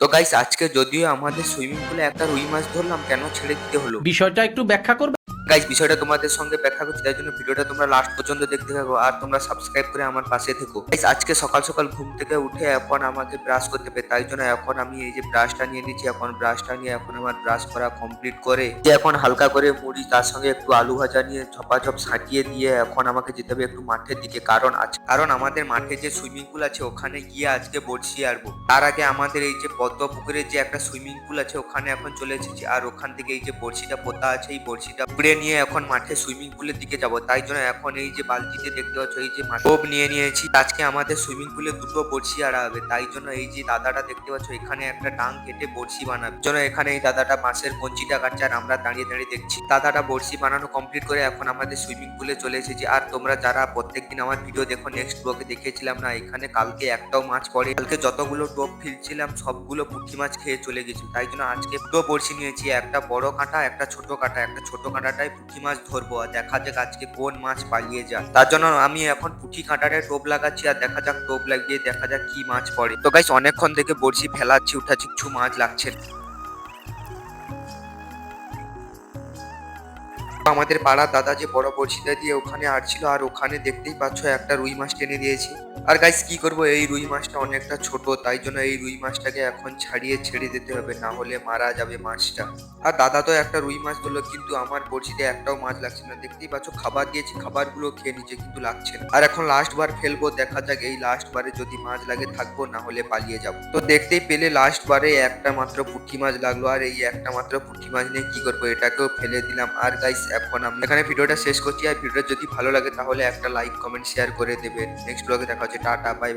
তো গাইস আজকে যদিও আমাদের সুইমিং পুলে একটা রুই মাছ ধরলাম, কেন ছেড়ে দিতে হলো? বিষয়টা একটু ব্যাখ্যা করবে? গাইস বিষয়টা তোমাদের সঙ্গে ব্যাখ্যা করছি, তাই জন্য ভিডিওটা তোমরা লাস্ট পর্যন্ত দেখতে থাকো আর তোমরা সাবস্ক্রাইব করে আমার পাশে থেকো। গাইস আজকে সকাল সকাল ঘুম থেকে উঠে এখন আমাকে ব্রাশ করতে হবে, তাই জন্য এখন আমি এই যে ব্রাশটা নিয়ে নিচ্ছি, এখন ব্রাশটা নিয়ে এখন আমার ব্রাশ করা কমপ্লিট করে যে এখন হালকা করে মুড়ি, তার সঙ্গে একটু আলু ভাজা নিয়ে ঝপাঝপ সাঁটিয়ে দিয়ে এখন আমাকে যেতে হবে একটু মাঠের দিকে। কারণ আছে কারণ আমাদের মাঠে যে সুইমিং পুল আছে, ওখানে গিয়ে আজকে বড়শি আরবো তার আগে আমাদের এই যে পদ্ম পুকুরের যে একটা সুইমিং পুল আছে, ওখানে এখন চলে এসেছি। আর ওখান থেকে এই যে বড়শিটা পোতা আছে, এই বড়শিটা পুড়ে নিয়ে এখন মাঠে সুইমিং পুলের দিকে যাব। তাই জন্য এখন এই যে বালতিতে দেখতে পাচ্ছ, এই যে টোপ নিয়ে নিয়েছি। আজকে আমাদের সুইমিং পুলে দুটো বড়শি আড়া হবে। তাই জন্য এই যে দাদাটা দেখতে পাচ্ছ, এখানে একটা ডাং কেটে বড়শি বানাবে। জন্য এখানে এই দাদাটা বাঁশের কঞ্চিটা কাটছে আর আমরা দাঁড়িয়ে দাঁড়িয়ে দেখছি। দাদাটা বড়শি বানানো কমপ্লিট করে এখন আমাদের সুইমিং পুলে চলে এসেছি। আর তোমরা যারা প্রত্যেকদিন আমার ভিডিও দেখো নেক্সট ব্লগে দেখিয়েছিলাম না, এখানে কালকে একটাও মাছ পড়ে কালকে যতগুলো টোপ ফিরছিলাম সবগুলো পুঁটি মাছ খেয়ে চলে গেছি তাই জন্য আজকে দুটো বড়শি নিয়েছি। একটা বড় কাঁটা, একটা ছোট কাঁটা। একটা ছোট কাঁটাটাই পুঁটি মাছ ধরবো আর দেখা যাক আজকে কোন মাছ পালিয়ে যায়। তার জন্য আমি এখন পুঁটি কাঁটাটায় টোপ লাগাচ্ছি আর দেখা যাক টোপ লাগিয়ে দেখা যাক কি মাছ পড়ে। তো গাইস অনেকক্ষণ থেকে বড়শি ফেলাচ্ছি, উঠাচ্ছি, কিছু মাছ লাগছে আমাদের পাড়ার দাদা যে বড় বড়শিটা দিয়ে ওখানে আটছিল আর ওখানে দেখতেই পাচ্ছ একটা রুই মাছ টেনে দিয়েছি। আর গাইস কি করব? এই রুই মাছটা অনেকটা ছোট, তাই জন্য এই রুই মাছটাকে এখন ছাড়িয়ে ছেড়ে দিতে হবে, না হলে মারা যাবে মাছটা। আর দাদা তো একটা রুই মাছ ধরলো, কিন্তু আমার বড়শিতে একটাও মাছ লাগছে না। দেখতেই পাচ্ছ, খাবার দিয়েছি, খাবারগুলো খেয়ে নিচ্ছে কিন্তু লাগছে না। আর এখন লাস্ট বার ফেলব, দেখা যাক, এই লাস্ট বারে যদি মাছ লাগে থাকব, না হলে পালিয়ে যাব। তো দেখতেই পেলে লাস্ট বারে একটা মাত্র পুঁটি মাছ লাগল, আর এই একটা মাত্র পুঁটি মাছ নিয়ে কি করব? এটাকেও ফেলে দিলাম। আর গাইস এখন আমি এখানে ভিডিওটা শেষ করছি। আর ভিডিওটা যদি ভালো লাগে তাহলে একটা লাইক কমেন্ট শেয়ার করে দেবেন। নেক্সট ব্লগে দেখা হচ্ছে। Tata bye bye